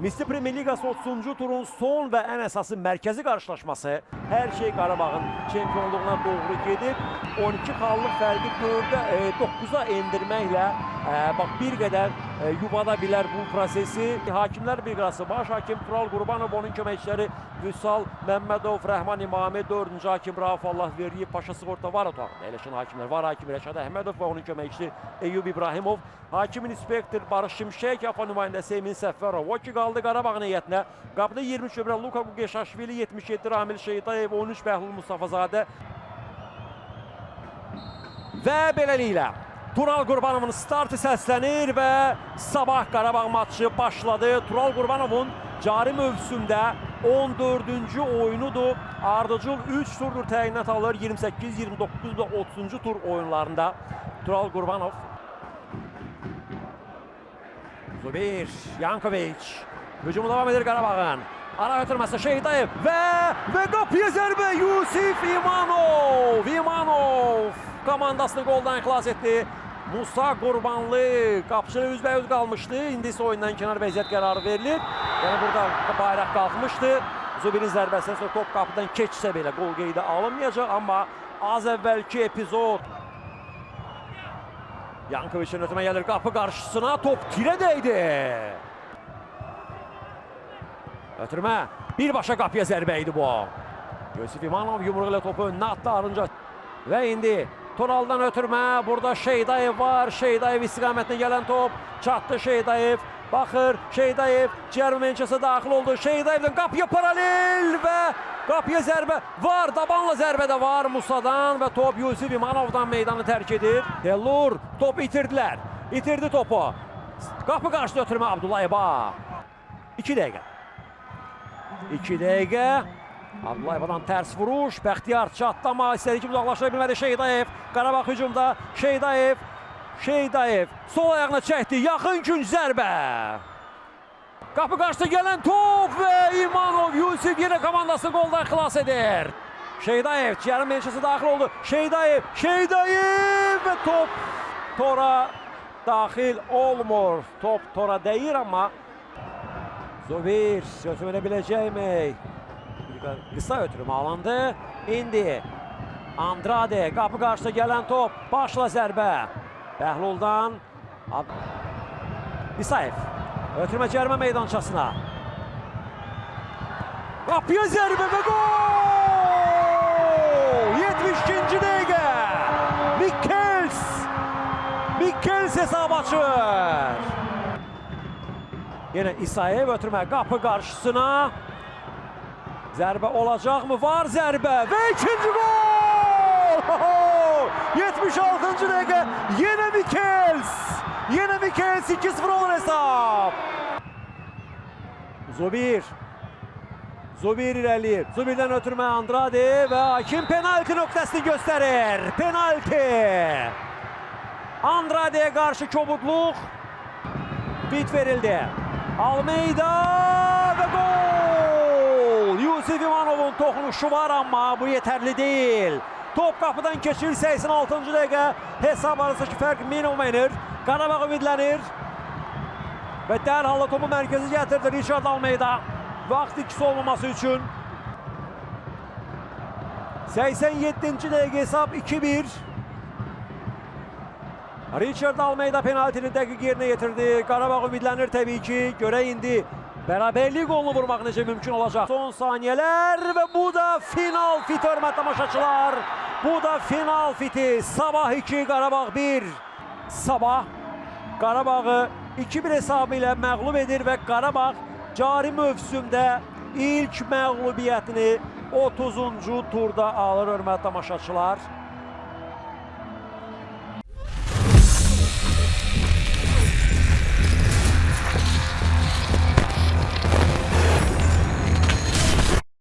Misli Premier Ligası 30-cu turun son və ən əsası mərkəzi qarşılaşması hər şey Qarabağın çempionluğuna doğru gedib. 12 xallıq fərqi 4-ə, 9-a endirməklə e, bax bir qədər e, yubada bilər bu prosesi. Hakimlər Birqası baş hakim Tural Qurbanov, onun köməkçiləri Vüsal Məmmədov, Rəhman İmami, 4-cü hakim Rauf Allah Verdiyev, Paşa Sığorta var otağında əyləşən hakimlər var. Hakim Rəşad Əhmədov və onun köməkçisi Eyyub İbrahimov, hakimin inspektor Barış Şimşək, AFA nümayəndəsi Emin Səfərov. O ki qaldı Qarabağın heyətinə. Qapıda 23 nömrə Luka Qugeşaşvili, 77 Ramil Şeytayev, 13 Bəhlul Mustafazadə və beləliklə Tural Qurbanovun startı səslənir və sabah Qarabağ matçı başladı. Tural Qurbanovun cari mövsümdə 14-cü oyunudur. Ardıcıl 3 turdur təyinat alır. 28, 29 və 30-cu tur oyunlarında Tural Qurbanov Zubir Yankovic hücumu devam edir Qarabağın. Ara götürməsi Şeydayev və və qapıya zərbə Yusif İmanov. İmanov komandasını qoldan xilas etdi. Musa Qurbanlı qapıçılı üzbəyüz qalmışdı. İndi isə oyundan kənar vəziyyət qərarı verilir. Yəni burada bayraq qalxmışdı. Zubirin zərbəsindən sonra top qapıdan keçsə belə qol qeydə alınmayacaq, amma az əvvəlki epizod Yankovic'in ötüme gelir kapı karşısına top tire değdi. Ötürme bir başa kapıya zərbəydi bu. Yusuf İmanov yumruq ilə topu önünə attı arınca. Və indi Toraldan ötürmə. Burada Şeydayev var. Şeydayev istiqamətinə gələn top. Çatdı Şeydayev. Baxır Şeydayev cərmə mençəsi daxil oldu. Şeydayevdən qapıya paralel və qapıya zərbə var. Dabanla zərbə də var Musadan və top Yusuf İmanovdan meydanı tərk edir. Delur top itirdilər. İtirdi topu. Qapı qarşıda ötürmə Abdullayeva. 2 dəqiqə. 2 dəqiqə. Abdullayevadan tərs vuruş. Bəxtiyar çatdı amma istədi ki uzaqlaşdıra bilmədi Şeydayev. Qarabağ hücumda Şeydayev. Şeydayev sol ayağına çəkdi. Yaxın künc zərbə. Qapı qarşısına gələn top və İmanov Yusif yenə komandası qoldan xilas edir. Şeydayev ciyərin menşəsi daxil oldu. Şeydayev, Şeydayev və top tora daxil olmur. Top tora dəyir amma Zubir götürə biləcəkmi? Qısa ötürüm alındı. İndi Andrade qapı qarşısına gələn top. Başla zərbə. Bəhluldan İsayev. Ötürmə cərmə meydançasına. Qapıya zərbə və gol! 72-ci dəqiqə. Mikkels. Mikkels hesab açır. Yenə İsayev ötürmə qapı qarşısına. Zərbə olacaqmı? Var zərbə və ikinci gol! 76-cı dəqiqə yenə Mikels! Yenə Mikels 2-0 olur hesab. Zubir. Zubir irəliyir. Zubirdən ötürmə Andrade və hakim penalti nöqtəsini göstərir. Penalti. Andrade'ye qarşı kobudluq. Bit verildi. Almeida və gol! Yusuf İmanovun toxunuşu var amma bu yetərli deyil. Top qapıdan keçir 86-cı dəqiqə. Hesab arasındakı fərq minimumlanır. Qarabağ ümidlənir. Və dərhal topu mərkəzi gətirdi Richard Almeida. Vaxt ikisi olmaması üçün. 87-ci dəqiqə hesab 2-1. Richard Almeida penaltini dəqiq yerinə yetirdi. Qarabağ ümidlənir təbii ki. Görək indi bərabərlik golunu vurmaq necə mümkün olacaq. Son saniyələr və bu da final fit hörmət tamaşaçılar. Bu da final fiti. Sabah 2, Qarabağ 1. Sabah Qarabağı 2-1 hesabı ilə məğlub edir və Qarabağ cari mövsümdə ilk məğlubiyyətini 30-cu turda alır hörmətli tamaşaçılar.